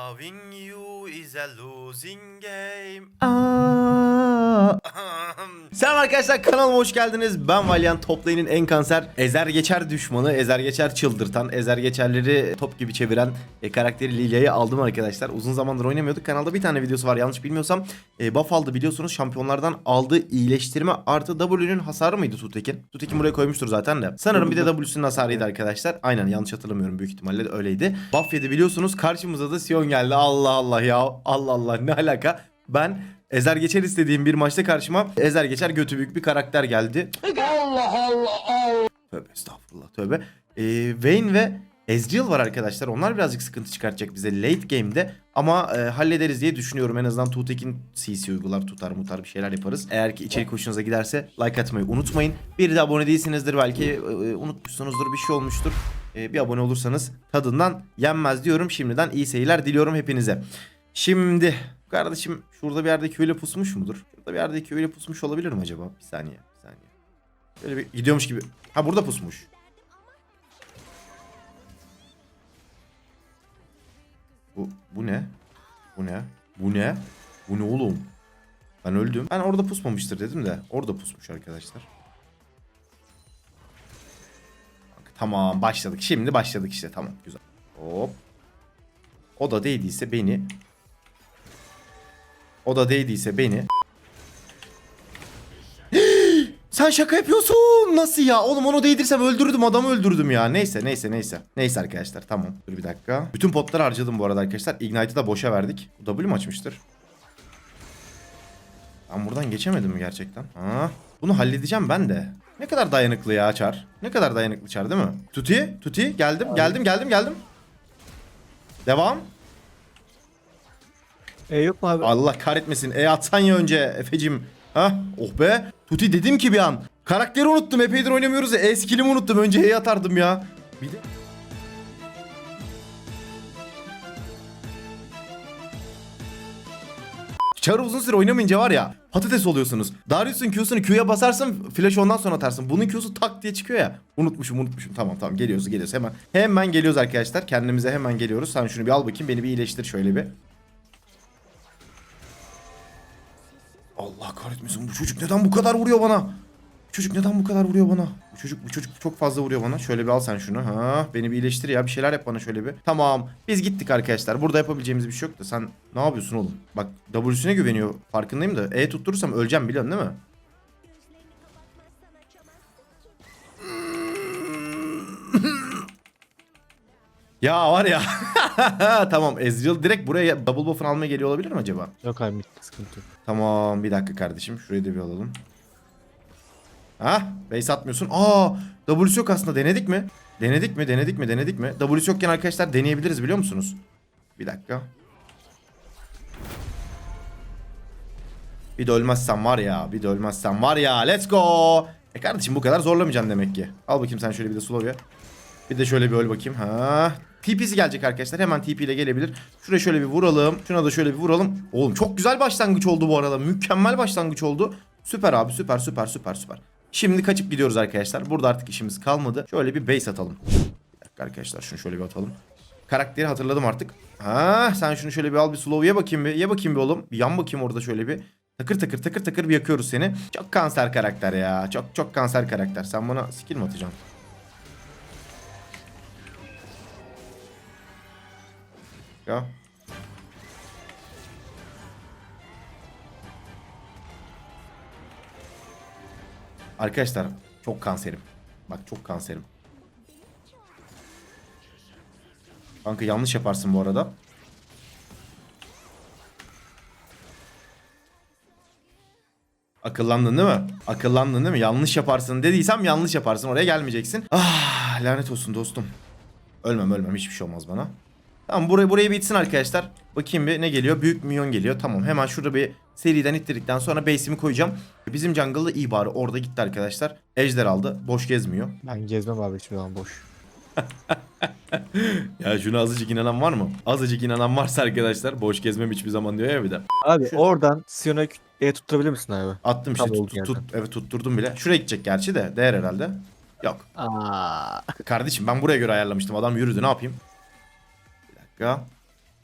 Loving you is a losing game. Selam arkadaşlar kanalıma hoş geldiniz. Ben Valiant Toplay'ın en kanser, ezer geçer düşmanı, ezer geçer çıldırtan, ezer geçerleri top gibi çeviren e, karakteri Lilia'yı aldım arkadaşlar. Uzun zamandır oynamıyorduk. Kanalda bir tane videosu var yanlış bilmiyorsam. E, buff aldı biliyorsunuz şampiyonlardan aldığı iyileştirme artı W'nün hasarı mıydı Tutekin? Tutekin buraya koymuştur zaten de. Sanırım bir de W'sünün hasarıydı arkadaşlar. Aynen yanlış hatırlamıyorum büyük ihtimalle de öyleydi. Buff yedi biliyorsunuz karşımıza da Sion geldi. Allah Allah ya. Allah Allah ne alaka? Ben Ezer Geçer istediğim bir maçta karşıma Ezer Geçer götü büyük bir karakter geldi. Allah Allah Tövbe estağfurullah tövbe. Ee, Vayne ve Ezreal var arkadaşlar. Onlar birazcık sıkıntı çıkartacak bize late game'de. Ama e, hallederiz diye düşünüyorum. En azından Tuğtekin CC uygular tutar mutar bir şeyler yaparız. Eğer ki içerik hoşunuza giderse like atmayı unutmayın. Bir de abone değilsinizdir belki e, unutmuşsunuzdur bir şey olmuştur. E, bir abone olursanız tadından yenmez diyorum. Şimdiden iyi seyirler diliyorum hepinize. Şimdi kardeşim şurada bir yerde köyle pusmuş mudur? Şurada bir yerde köyle pusmuş olabilir mi acaba? Bir saniye, bir saniye. Böyle bir gidiyormuş gibi. Ha burada pusmuş. Bu, bu ne? Bu ne? Bu ne? Bu ne oğlum? Ben öldüm. Ben orada pusmamıştır dedim de. Orada pusmuş arkadaşlar. Tamam başladık. Şimdi başladık işte. Tamam güzel. Hop. O da değdiyse beni. O da değdiyse beni. Sen şaka yapıyorsun. Nasıl ya? Oğlum onu değdirsem öldürdüm adamı öldürdüm ya. Neyse neyse neyse. Neyse arkadaşlar tamam. Dur bir dakika. Bütün potları harcadım bu arada arkadaşlar. Ignite'ı da boşa verdik. Bu W mu açmıştır? Ben buradan geçemedim mi gerçekten? Ha. Bunu halledeceğim ben de. Ne kadar dayanıklı ya Çar. Ne kadar dayanıklı Çar değil mi? Tuti, Tuti geldim, geldim, geldim, geldim. Devam. E yok mu abi? Allah kahretmesin. E atsan ya önce Efecim. Ha? Oh be. Tuti dedim ki bir an. Karakteri unuttum. Epeydir oynamıyoruz ya. E skill'imi unuttum. Önce E'ye atardım ya. Bir de... Çarı uzun süre oynamayınca var ya patates oluyorsunuz. Darius'un Q'sunu Q'ya basarsın flash ondan sonra atarsın. Bunun Q'su tak diye çıkıyor ya. Unutmuşum unutmuşum. Tamam tamam geliyoruz geliyoruz hemen. Hemen geliyoruz arkadaşlar. Kendimize hemen geliyoruz. Sen şunu bir al bakayım beni bir iyileştir şöyle bir. Allah kahretmesin bu çocuk neden bu kadar vuruyor bana? Bu çocuk neden bu kadar vuruyor bana? Bu çocuk bu çocuk çok fazla vuruyor bana. Şöyle bir al sen şunu. Ha, beni bir iyileştir ya. Bir şeyler yap bana şöyle bir. Tamam. Biz gittik arkadaşlar. Burada yapabileceğimiz bir şey yok da sen ne yapıyorsun oğlum? Bak W'süne güveniyor. Farkındayım da. E tutturursam öleceğim biliyorsun değil mi? Ya var ya. tamam Ezreal direkt buraya double buff'ını almaya geliyor olabilir mi acaba? Yok abi sıkıntı yok. Tamam bir dakika kardeşim. Şurayı da bir alalım. Ha? Base atmıyorsun. Aa, W'su yok aslında. Denedik mi? Denedik mi? Denedik mi? Denedik mi? W'su yokken arkadaşlar deneyebiliriz biliyor musunuz? Bir dakika. Bir de ölmezsen var ya. Bir de ölmezsen var ya. Let's go. E kardeşim bu kadar zorlamayacaksın demek ki. Al bakayım sen şöyle bir de slow ya. Bir de şöyle bir öl bakayım. Ha. TP'si gelecek arkadaşlar. Hemen TP ile gelebilir. Şuraya şöyle bir vuralım. Şuna da şöyle bir vuralım. Oğlum çok güzel başlangıç oldu bu arada. Mükemmel başlangıç oldu. Süper abi süper süper süper süper. Şimdi kaçıp gidiyoruz arkadaşlar. Burada artık işimiz kalmadı. Şöyle bir base atalım. Arkadaşlar şunu şöyle bir atalım. Karakteri hatırladım artık. Ha sen şunu şöyle bir al bir slow ye bakayım bir. Ye bakayım bir oğlum. Bir yan bakayım orada şöyle bir. Takır takır takır takır bir yakıyoruz seni. Çok kanser karakter ya. Çok çok kanser karakter. Sen bana skill mi atacaksın? Ya. Arkadaşlar çok kanserim. Bak çok kanserim. Kanka yanlış yaparsın bu arada. Akıllandın değil mi? Akıllandın değil mi? Yanlış yaparsın dediysem yanlış yaparsın. Oraya gelmeyeceksin. Ah lanet olsun dostum. Ölmem ölmem hiçbir şey olmaz bana. Tamam burayı burayı bitsin arkadaşlar. Bakayım bir ne geliyor? Büyük milyon geliyor. Tamam hemen şurada bir seriden ittirdikten sonra base'imi koyacağım. Bizim jungle'da iyi bari. Orada gitti arkadaşlar. Ejder aldı. Boş gezmiyor. Ben gezmem abi hiçbir zaman boş. Ya şuna azıcık inanan var mı? Azıcık inanan varsa arkadaşlar boş gezmem hiçbir zaman diyor ya bir de. Abi Şu- oradan Sion'a E tutturabilir misin abi? Attım işte tut, tut, evet tutturdum bile. Şuraya gidecek gerçi de değer herhalde. Yok. Aa. Kardeşim ben buraya göre ayarlamıştım. Adam yürüdü ne yapayım? Dakika.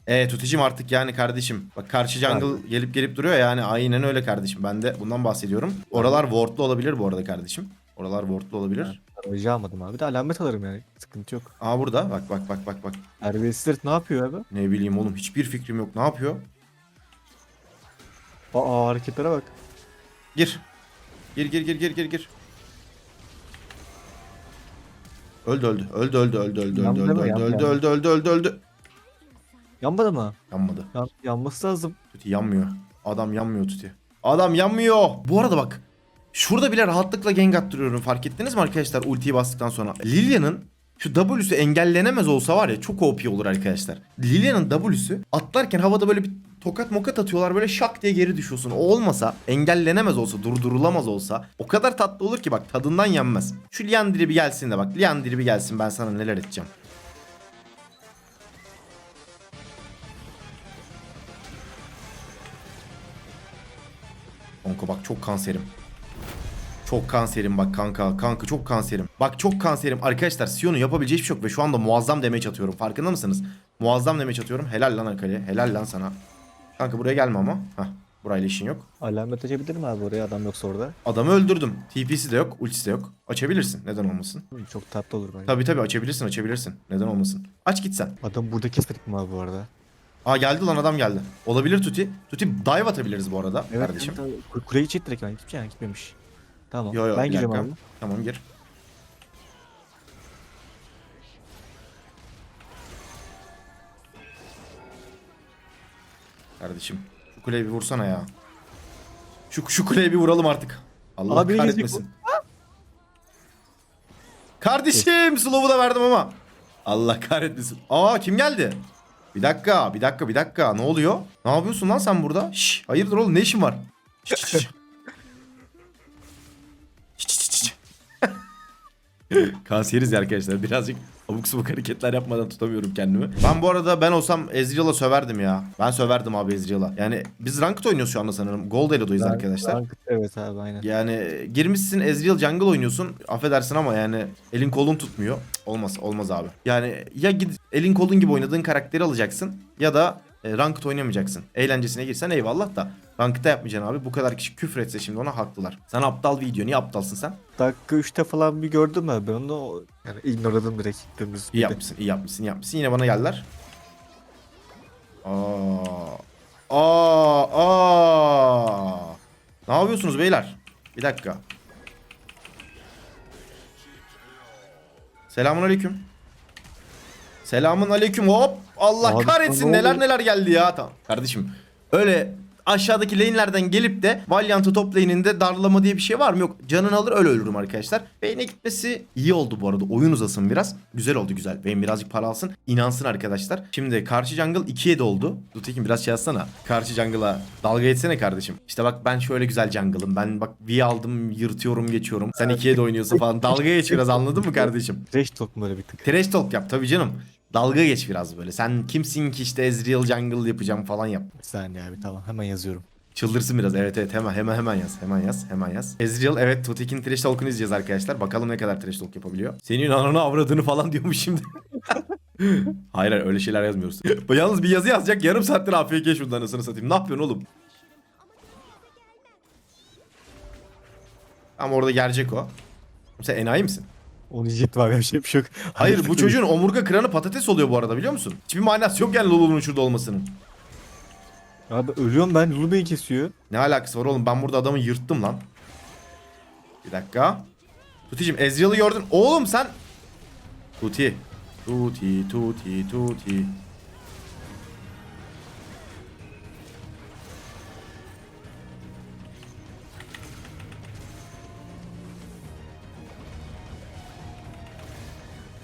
E Tuticim artık yani kardeşim. Bak karşı jungle gelip gelip duruyor yani aynen öyle kardeşim. Ben de bundan bahsediyorum. Oralar wardlu olabilir bu arada kardeşim. Oralar wardlu olabilir. Aracı almadım abi. De alamet alırım yani. Sıkıntı yok. Aa burada bak bak bak bak bak. Erbiyesizler ne yapıyor abi? Ne bileyim oğlum hiçbir fikrim yok. Ne yapıyor? Aa hareketlere bak. Gir. Gir gir gir gir gir gir. Öldü öldü. Öldü öldü öldü öldü öldü öldü öldü öldü öldü öldü öldü. Yanmadı mı? Yanmadı. Yan, yanması lazım. Tuti yanmıyor. Adam yanmıyor Tuti. Adam yanmıyor. Bu arada bak. Şurada bile rahatlıkla gank attırıyorum. Fark ettiniz mi arkadaşlar ultiyi bastıktan sonra? Lilia'nın şu W'su engellenemez olsa var ya çok OP olur arkadaşlar. Lilia'nın W'su atlarken havada böyle bir tokat mokat atıyorlar böyle şak diye geri düşüyorsun. O olmasa engellenemez olsa durdurulamaz olsa o kadar tatlı olur ki bak tadından yenmez. Şu Liandry bir gelsin de bak Liandry bir gelsin ben sana neler edeceğim. Kanka bak çok kanserim. Çok kanserim bak kanka. Kanka çok kanserim. Bak çok kanserim. Arkadaşlar Sion'un yapabileceği hiçbir şey yok ve şu anda muazzam damage atıyorum. Farkında mısınız? Muazzam damage atıyorum. Helal lan Akali. Helal lan sana. Kanka buraya gelme ama. Hah. Burayla işin yok. Alamet açabilir mi abi oraya adam yoksa orada? Adamı öldürdüm. TP'si de yok. Ultisi de yok. Açabilirsin. Neden olmasın? Çok tatlı olur bence. Tabi tabi açabilirsin açabilirsin. Neden olmasın? Aç git sen. Adam burada kesmedik mi abi bu arada? Aa geldi lan adam geldi. Olabilir Tuti. Tuti dive atabiliriz bu arada kardeşim. evet, abi. Ku- Kuleyi çek direkt yani. Hiçbir şey gitmemiş. Tamam. Yo, yo, ben gireceğim abi. Tamam gir. Kardeşim şu kuleye bir vursana ya. Şu şu kuleye bir vuralım artık. Allah Abi, kahretmesin. Kardeşim slow'u da verdim ama. Allah kahretmesin. Aa kim geldi? Bir dakika, bir dakika, bir dakika. Ne oluyor? Ne yapıyorsun lan sen burada? Şş, hayırdır oğlum ne işin var? Şş, şş. Kanseriz ya arkadaşlar. Birazcık abuk subuk hareketler yapmadan tutamıyorum kendimi. Ben bu arada ben olsam Ezreal'a söverdim ya. Ben söverdim abi Ezreal'a. Yani biz ranked oynuyoruz şu anda sanırım. Gold Elo'dayız Ben- arkadaşlar. ben- Evet abi aynen. Yani girmişsin Ezreal jungle oynuyorsun. Affedersin ama yani elin kolun tutmuyor. Olmaz olmaz abi. Yani ya git elin kolun gibi oynadığın karakteri alacaksın ya da e, ranked oynamayacaksın. Eğlencesine girsen eyvallah da ranked'da yapmayacaksın abi. Bu kadar kişi küfür etse şimdi ona haklılar. Sen aptal video. Niye aptalsın sen? Dakika 3'te falan bir gördüm abi ben onu yani ignorladım direkt dümdüz. İyi yapmışsın, iyi yapmışsın, iyi yapmışsın. Yine bana geldiler. Aa. Aa, aa. Ne yapıyorsunuz beyler? Bir dakika. Selamun aleyküm. Selamun aleyküm hop. Allah Abi, kahretsin ne neler oldu? neler geldi ya. Tamam. Kardeşim öyle aşağıdaki lane'lerden gelip de Valiant'ı top lane'inde darlama diye bir şey var mı? Yok. Canını alır öyle ölürüm arkadaşlar. Vayne'e gitmesi iyi oldu bu arada. Oyun uzasın biraz. Güzel oldu güzel. Vayne birazcık para alsın. İnansın arkadaşlar. Şimdi karşı jungle 2'ye de oldu. Dutekin biraz şey yazsana. Karşı jungle'a dalga geçsene kardeşim. İşte bak ben şöyle güzel jungle'ım. Ben bak V aldım yırtıyorum geçiyorum. Sen 2'ye de oynuyorsun falan. Dalga geç biraz anladın mı kardeşim? Trash talk böyle bir tık? Trash talk yap tabii canım. Dalga geç biraz böyle. Sen kimsin ki işte Ezreal jungle yapacağım falan yap. Bir saniye abi tamam hemen yazıyorum. Çıldırsın biraz. Evet evet hemen hemen hemen yaz. Hemen yaz. Hemen yaz. Ezreal evet Tutik'in trash talk'unu izleyeceğiz arkadaşlar. Bakalım ne kadar trash talk yapabiliyor. Senin ananı avradını falan diyormuş şimdi. hayır hayır öyle şeyler yazmıyoruz. Yalnız bir yazı yazacak yarım saattir AFK şundan anasını satayım. Ne yapıyorsun oğlum? Ama orada gelecek o. Sen enayi misin? Onu diyecektim abi bir şey bir şey yok. Hayır bu çocuğun omurga kıranı patates oluyor bu arada biliyor musun? Hiçbir manası yok yani Lulu'nun şurada olmasının. Abi ölüyorum ben Lulu Bey'i kesiyor. Ne alakası var oğlum ben burada adamı yırttım lan. Bir dakika. Tuti'cim Ezreal'ı gördün. Oğlum sen. Tuti. Tuti, Tuti, Tuti.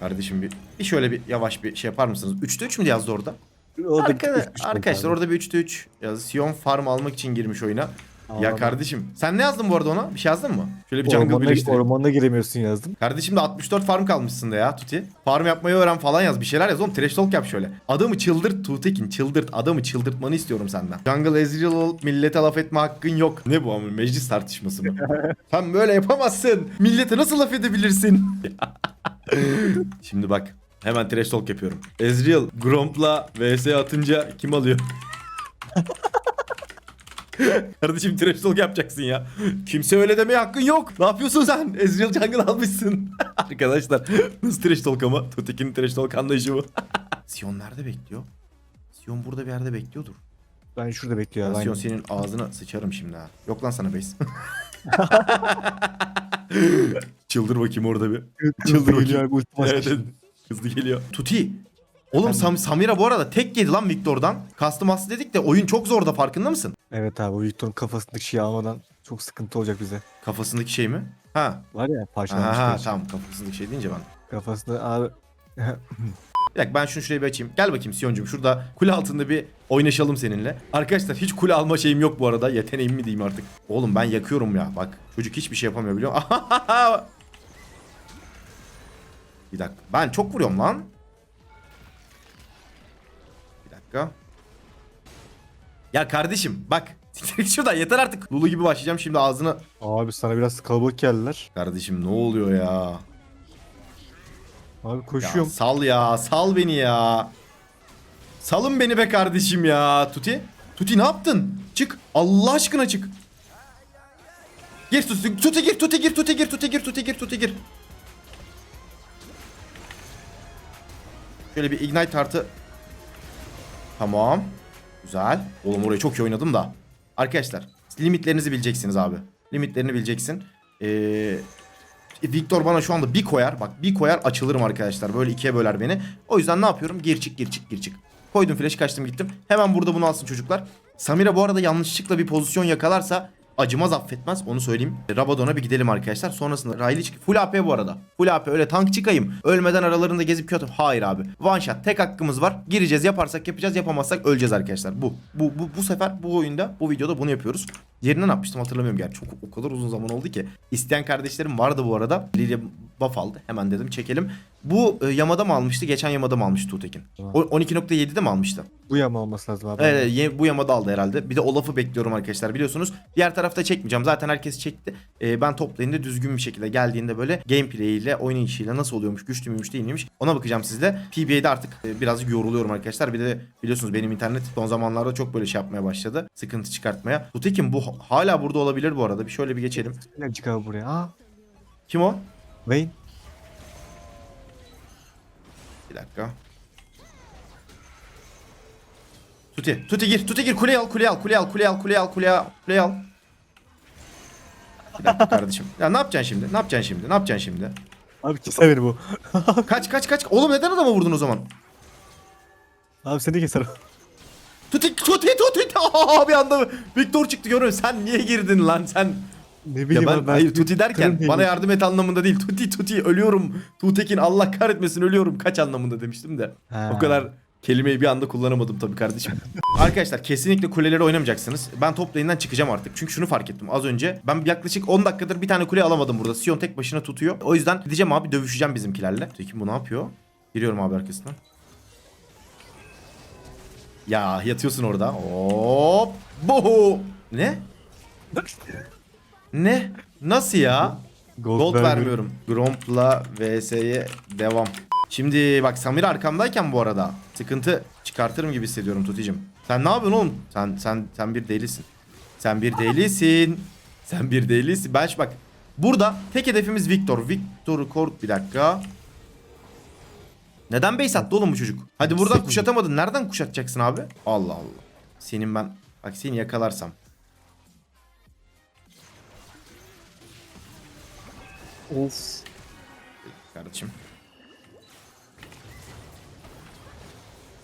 Kardeşim bir, bir şöyle bir yavaş bir şey yapar mısınız? 3'te 3 mü yazdı orada? Orada Arkada, üç- üç arkadaşlar orada bir 3'te 3 yazdı. Sion farm almak için girmiş oyuna. Ya Ağlama. kardeşim sen ne yazdın bu arada ona? Bir şey yazdın mı? Şöyle bir jungle Ormana, birleştir. ormana giremiyorsun yazdım. Kardeşim de 64 farm kalmışsın da ya Tuti. Farm yapmayı öğren falan yaz. Bir şeyler yaz oğlum. Trash talk yap şöyle. Adamı çıldırt Tutekin. Çıldırt. Adamı çıldırtmanı istiyorum senden. Jungle Ezreal olup millete laf etme hakkın yok. Ne bu ama meclis tartışması mı? Sen böyle yapamazsın. Millete nasıl laf edebilirsin? Şimdi bak. Hemen trash talk yapıyorum. Ezreal Gromp'la vs atınca kim alıyor? Kardeşim trash talk yapacaksın ya. Kimse öyle demeye hakkın yok. Ne yapıyorsun sen? Ezreal jungle almışsın. Arkadaşlar nasıl trash talk ama? Tutekin'in trash talk anlayışı bu. Sion nerede bekliyor? Sion burada bir yerde bekliyordur. Ben şurada bekliyorum. Sion senin ağzına sıçarım şimdi ha. Yok lan sana base. Çıldır bakayım orada bir. Çıldır bakayım. Evet, evet. Hızlı geliyor. Tuti. Oğlum Sam Samira bu arada tek yedi lan Victor'dan. Kastım aslı dedik de oyun çok zor da farkında mısın? Evet abi o Victor'un kafasındaki şeyi almadan çok sıkıntı olacak bize. Kafasındaki şey mi? Ha. Var ya parçalanmış. Aha, parça. tamam kafasındaki şey deyince ben. Kafasında abi Bir dakika ben şunu şuraya bir açayım. Gel bakayım Sion'cum şurada kule altında bir oynaşalım seninle. Arkadaşlar hiç kule alma şeyim yok bu arada. Yeteneğim mi diyeyim artık. Oğlum ben yakıyorum ya bak. Çocuk hiçbir şey yapamıyor biliyor musun? bir dakika. Ben çok vuruyorum lan. Bir dakika. Ya kardeşim bak. Siktir git şuradan yeter artık. Lulu gibi başlayacağım şimdi ağzına. abi sana biraz kalabalık geldiler. Kardeşim ne oluyor ya? Abi Ya koşuyorum. sal ya, sal beni ya. Salın beni be kardeşim ya. Tuti, Tuti ne yaptın? Çık. Allah aşkına çık. Gir Tuti, Tuti gir, Tuti gir, Tuti gir, Tuti gir, Tuti gir, Tuti gir. Şöyle bir ignite artı. Tamam. Güzel. Oğlum orayı çok iyi oynadım da. Arkadaşlar limitlerinizi bileceksiniz abi. Limitlerini bileceksin. Ee, Victor bana şu anda bir koyar. Bak bir koyar açılırım arkadaşlar. Böyle ikiye böler beni. O yüzden ne yapıyorum? Gir çık gir çık gir çık. Koydum flash kaçtım gittim. Hemen burada bunu alsın çocuklar. Samira bu arada yanlışlıkla bir pozisyon yakalarsa acımaz affetmez onu söyleyeyim. Rabadon'a bir gidelim arkadaşlar. Sonrasında Riley çık. Full AP bu arada. Full AP öyle tank çıkayım. Ölmeden aralarında gezip kötü. Hayır abi. One shot tek hakkımız var. Gireceğiz yaparsak yapacağız yapamazsak öleceğiz arkadaşlar. Bu. Bu, bu, bu sefer bu oyunda bu videoda bunu yapıyoruz. Yerine ne yapmıştım hatırlamıyorum gerçi. Çok o kadar uzun zaman oldu ki. İsteyen kardeşlerim vardı bu arada. Lilia buff aldı. Hemen dedim çekelim. Bu e, Yamada mı almıştı? Geçen Yamada mı almıştı? Tamam. O 12.7'de mi almıştı? Bu yama olması lazım abi. Evet, ye- bu Yamada aldı herhalde. Bir de Olaf'ı bekliyorum arkadaşlar biliyorsunuz. Diğer tarafta çekmeyeceğim. Zaten herkes çekti. E, ben toplayında düzgün bir şekilde geldiğinde böyle gameplay ile oynayışıyla nasıl oluyormuş, güçlü müymüş değil miymiş ona bakacağım sizle. PBA'de artık e, birazcık yoruluyorum arkadaşlar. Bir de biliyorsunuz benim internet son zamanlarda çok böyle şey yapmaya başladı. Sıkıntı çıkartmaya. Tutekin bu hala burada olabilir bu arada. Bir şöyle bir geçelim. Ne çık abi buraya? Aa Kim o? Vayne. Bir dakika. Tuti, Tuti gir, Tuti gir. Kuleyi al, kuleyi al, kuleyi al, kuleyi al, kuleyi al, kuleyi al, kuleyi al. Bir dakika kardeşim. Ya ne yapacaksın şimdi? Ne yapacaksın şimdi? Ne yapacaksın şimdi? Abi keser beni bu. Kaç, kaç, kaç. Oğlum neden adama vurdun o zaman? abi seni keser. Tuti, Tuti, Tuti. Aa, bir anda Victor çıktı görüyorum. Sen niye girdin lan sen? Ne Ya bileyim ben, ben. hayır Tuti derken bana değilim. yardım et anlamında değil. Tuti Tuti ölüyorum. Tuğtekin Allah kahretmesin ölüyorum. Kaç anlamında demiştim de. Ha. O kadar kelimeyi bir anda kullanamadım tabii kardeşim. Arkadaşlar kesinlikle kuleleri oynamayacaksınız. Ben top lane'den çıkacağım artık. Çünkü şunu fark ettim az önce. Ben yaklaşık 10 dakikadır bir tane kule alamadım burada. Sion tek başına tutuyor. O yüzden gideceğim abi dövüşeceğim bizimkilerle. Tekin bu ne yapıyor? Giriyorum abi arkasından. Ya yatıyorsun orada. Hop. Bu. Ne? Ne? Nasıl ya? Gold, Gold vermiyorum. vermiyorum. Gromp'la VS'ye devam. Şimdi bak Samir arkamdayken bu arada sıkıntı çıkartırım gibi hissediyorum Tuticim. Sen ne yapıyorsun oğlum? Sen sen sen bir delisin. Sen bir delisin. Sen bir delisin. Ben bak burada tek hedefimiz Victor. Victor'u kort bir dakika. Neden base attı oğlum bu çocuk? Hadi buradan kuşatamadın. Nereden kuşatacaksın abi? Allah Allah. Senin ben bak seni yakalarsam. Of. Kardeşim.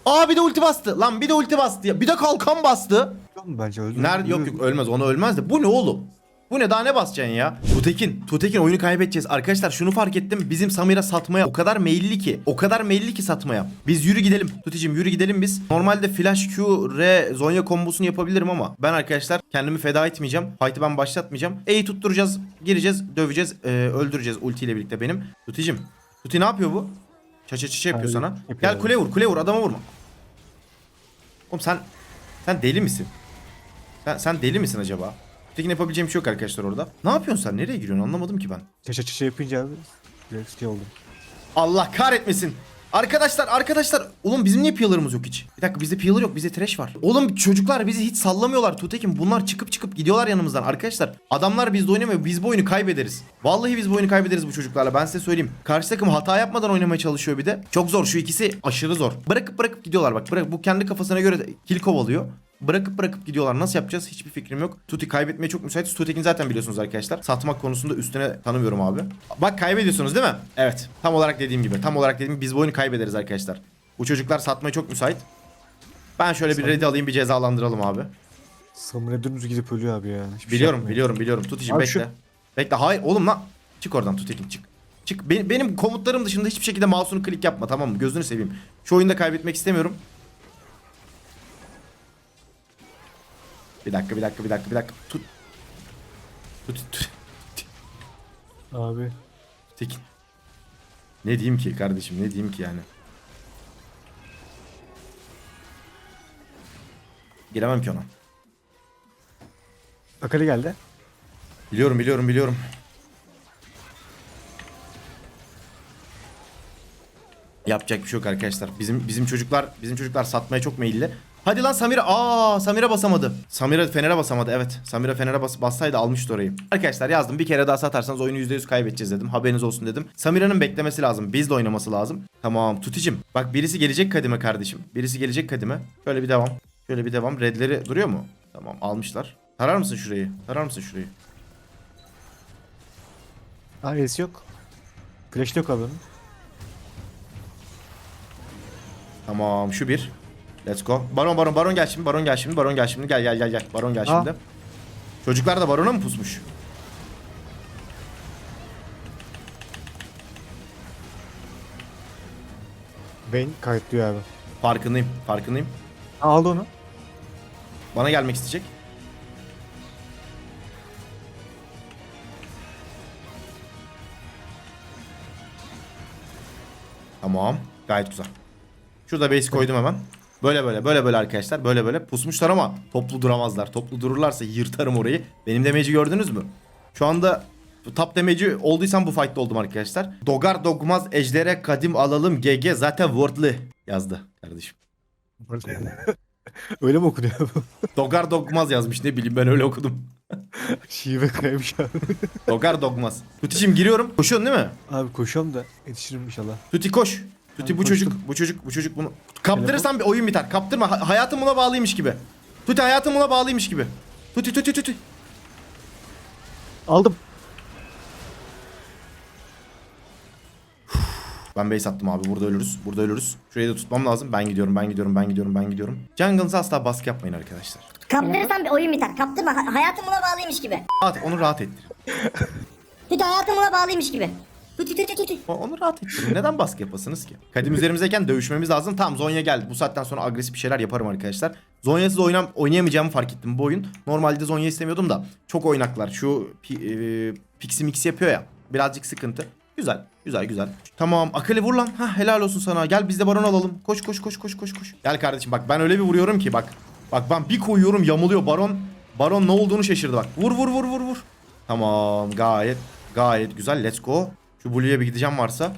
Aa bir de ulti bastı. Lan bir de ulti bastı ya. Bir de kalkan bastı. Bence öldü. Nerede yok yok ölmez onu ölmez de. Bu ne oğlum? Bu ne daha ne basacaksın ya? Tutekin, Tutekin oyunu kaybedeceğiz. Arkadaşlar şunu fark ettim. Bizim Samira satmaya o kadar meyilli ki. O kadar meyilli ki satmaya. Biz yürü gidelim. Tuticim yürü gidelim biz. Normalde Flash Q, R, Zonya kombosunu yapabilirim ama ben arkadaşlar kendimi feda etmeyeceğim. Fight'ı ben başlatmayacağım. E'yi tutturacağız. Gireceğiz, döveceğiz, e, öldüreceğiz ultiyle birlikte benim. Tuticim. Tuti ne yapıyor bu? Çaça çaça yapıyor Abi, sana. yapıyor Gel kule vur, kule vur. Adama vurma. Oğlum sen sen deli misin? Sen, sen deli misin acaba? Tekin yapabileceğim bir şey yok arkadaşlar orada. Ne yapıyorsun sen? Nereye giriyorsun? Anlamadım ki ben. Çeşe çeşe yapınca abi. Direkt şey oldu. Allah kahretmesin. Arkadaşlar arkadaşlar oğlum bizim niye piyalarımız yok hiç? Bir dakika bizde piyalar yok bizde trash var. Oğlum çocuklar bizi hiç sallamıyorlar Tutekin. Bunlar çıkıp çıkıp gidiyorlar yanımızdan arkadaşlar. Adamlar bizde oynamıyor biz bu oyunu kaybederiz. Vallahi biz bu oyunu kaybederiz bu çocuklarla ben size söyleyeyim. Karşı takım hata yapmadan oynamaya çalışıyor bir de. Çok zor şu ikisi aşırı zor. Bırakıp bırakıp gidiyorlar bak. Bırak, bu kendi kafasına göre kill kovalıyor. Bırakıp bırakıp gidiyorlar. Nasıl yapacağız? Hiçbir fikrim yok. Tuti kaybetmeye çok müsait. Tutekin zaten biliyorsunuz arkadaşlar. Satmak konusunda üstüne tanımıyorum abi. Bak kaybediyorsunuz değil mi? Evet. Tam olarak dediğim gibi. Tam olarak dediğim gibi biz bu oyunu kaybederiz arkadaşlar. Bu çocuklar satmaya çok müsait. Ben şöyle bir ready alayım bir cezalandıralım abi. Samur'a dümdüz gidip ölüyor abi ya. Hiçbir şey Biliyorum yapmıyor. biliyorum biliyorum. Tuticiğim Abi bekle. şu- Bekle. Hayır oğlum lan. Çık oradan Tutekin çık. Çık. Benim, benim komutlarım dışında hiçbir şekilde mouse'unu klik yapma tamam mı? Gözünü seveyim. Şu oyunda kaybetmek istemiyorum. Bir dakika bir dakika bir dakika bir dakika. Tut. Tut tut. Abi. Tekin. Ne diyeyim ki kardeşim ne diyeyim ki yani. Giremem ki ona. Akali geldi. Biliyorum biliyorum biliyorum. Yapacak bir şey yok arkadaşlar. Bizim bizim çocuklar bizim çocuklar satmaya çok meyilli. Hadi lan Samira. Aa Samira basamadı. Samira Fener'e basamadı evet. Samira Fener'e bas, bassaydı almıştı orayı. Arkadaşlar yazdım bir kere daha satarsanız oyunu %100 kaybedeceğiz dedim. Haberiniz olsun dedim. Samira'nın beklemesi lazım. Biz de oynaması lazım. Tamam Tuticim. Bak birisi gelecek kadime kardeşim. Birisi gelecek kadime. Şöyle bir devam. Şöyle bir devam. Redleri duruyor mu? Tamam almışlar. Tarar mısın şurayı? Tarar mısın şurayı? Ares yok. Flash yok abi. Tamam şu bir. Let's go. Baron baron baron gel şimdi. Baron gel şimdi. Baron gel şimdi. Gel gel gel gel. Baron gel Aa. şimdi. Çocuklar da barona mı pusmuş? Vayne kayıtlıyor abi. Farkındayım. Farkındayım. Aldı onu. Bana gelmek isteyecek. Tamam. Gayet güzel. Şurada base koydum hemen. Böyle böyle böyle böyle arkadaşlar. Böyle böyle pusmuşlar ama toplu duramazlar. Toplu dururlarsa yırtarım orayı. Benim damage'i gördünüz mü? Şu anda top damage'i olduysam bu fight'ta oldum arkadaşlar. Dogar dogmaz ejdere kadim alalım GG zaten wordly yazdı kardeşim. öyle mi okunuyor? Dogar dogmaz yazmış ne bileyim ben öyle okudum. Şive kaymış abi. Dogar dogmaz. Tuticiğim giriyorum. Koşuyorsun değil mi? Abi koşuyorum da yetişirim inşallah. Tuti koş. Tuti bu çocuk, bu çocuk, bu çocuk bunu kaptırırsan bir oyun biter. Kaptırma. Ha- hayatım buna bağlıymış gibi. Tuti hayatım buna bağlıymış gibi. Tuti tuti tuti. Aldım. Ben base attım abi. Burada ölürüz. Burada ölürüz. Şurayı da tutmam lazım. Ben gidiyorum, ben gidiyorum, ben gidiyorum, ben gidiyorum. Jungle'ınıza asla baskı yapmayın arkadaşlar. Kaptırırsan bir oyun biter. Kaptırma. Ha- hayatım buna bağlıymış gibi. Rahat, onu rahat ettirin. Tütü hayatım buna bağlıymış gibi. Onu rahat ettirin. Neden baskı yapasınız ki? Kadim üzerimizdeyken dövüşmemiz lazım. Tamam Zonya geldi. Bu saatten sonra agresif bir şeyler yaparım arkadaşlar. Zonya'sız oynam oynayamayacağımı fark ettim bu oyun. Normalde Zonya istemiyordum da. Çok oynaklar. Şu pi, e, pixi mix yapıyor ya. Birazcık sıkıntı. Güzel. Güzel güzel. Tamam Akali vur lan. Ha helal olsun sana. Gel biz de baron alalım. Koş koş koş koş koş koş. Gel kardeşim bak ben öyle bir vuruyorum ki bak. Bak ben bir koyuyorum yamuluyor baron. Baron ne olduğunu şaşırdı bak. Vur vur vur vur vur. Tamam gayet gayet güzel. Let's go. Şu Blue'ya bir gideceğim varsa.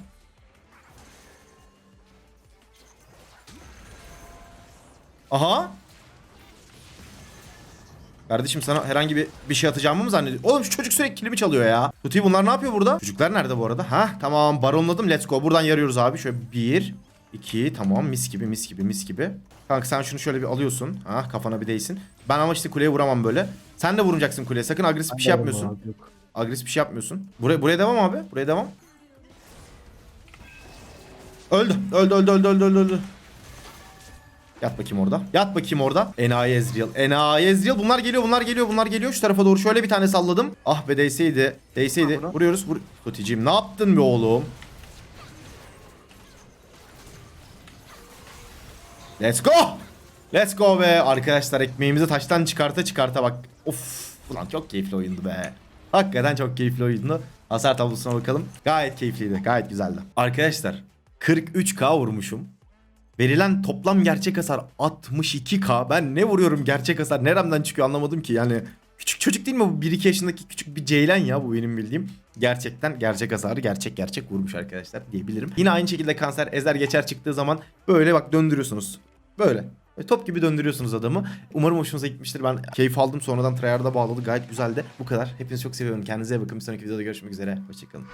Aha. Kardeşim sana herhangi bir bir şey atacağımı mı zannediyorsun? Oğlum şu çocuk sürekli kilimi çalıyor ya. Tuti bunlar ne yapıyor burada? Çocuklar nerede bu arada? Ha tamam baronladım let's go. Buradan yarıyoruz abi. Şöyle bir, iki tamam mis gibi mis gibi mis gibi. Kanka sen şunu şöyle bir alıyorsun. Ha kafana bir değsin. Ben ama işte kuleye vuramam böyle. Sen de vuracaksın kuleye. Sakın agresif bir şey yapmıyorsun. Abi, yok. Agresif bir şey yapmıyorsun. Buraya, buraya devam abi. Buraya devam. Öldü. Öldü öldü öldü öldü öldü öldü. Yat bakayım orada. Yat bakayım orada. Enayi Ezreal. Enayi Ezreal. Bunlar geliyor bunlar geliyor bunlar geliyor. Şu tarafa doğru şöyle bir tane salladım. Ah be değseydi. Değseydi. Vuruyoruz. Vur. Tuticim ne yaptın be oğlum? Let's go. Let's go be. Arkadaşlar ekmeğimizi taştan çıkarta çıkarta bak. Of. Ulan çok keyifli oyundu be. Hakikaten çok keyifli oyundu. Hasar tablosuna bakalım. Gayet keyifliydi. Gayet güzeldi. Arkadaşlar 43k vurmuşum. Verilen toplam gerçek hasar 62k. Ben ne vuruyorum gerçek hasar neremden çıkıyor anlamadım ki. Yani Küçük çocuk değil mi bu? 1-2 yaşındaki küçük bir ceylan ya bu benim bildiğim. Gerçekten gerçek hasarı gerçek gerçek vurmuş arkadaşlar diyebilirim. Yine aynı şekilde kanser ezer geçer çıktığı zaman böyle bak döndürüyorsunuz. Böyle. Ve top gibi döndürüyorsunuz adamı. Umarım hoşunuza gitmiştir. Ben keyif aldım. Sonradan tryhard'a bağladı. Gayet güzeldi. Bu kadar. Hepinizi çok seviyorum. Kendinize bakın. Bir sonraki videoda görüşmek üzere. Hoşçakalın.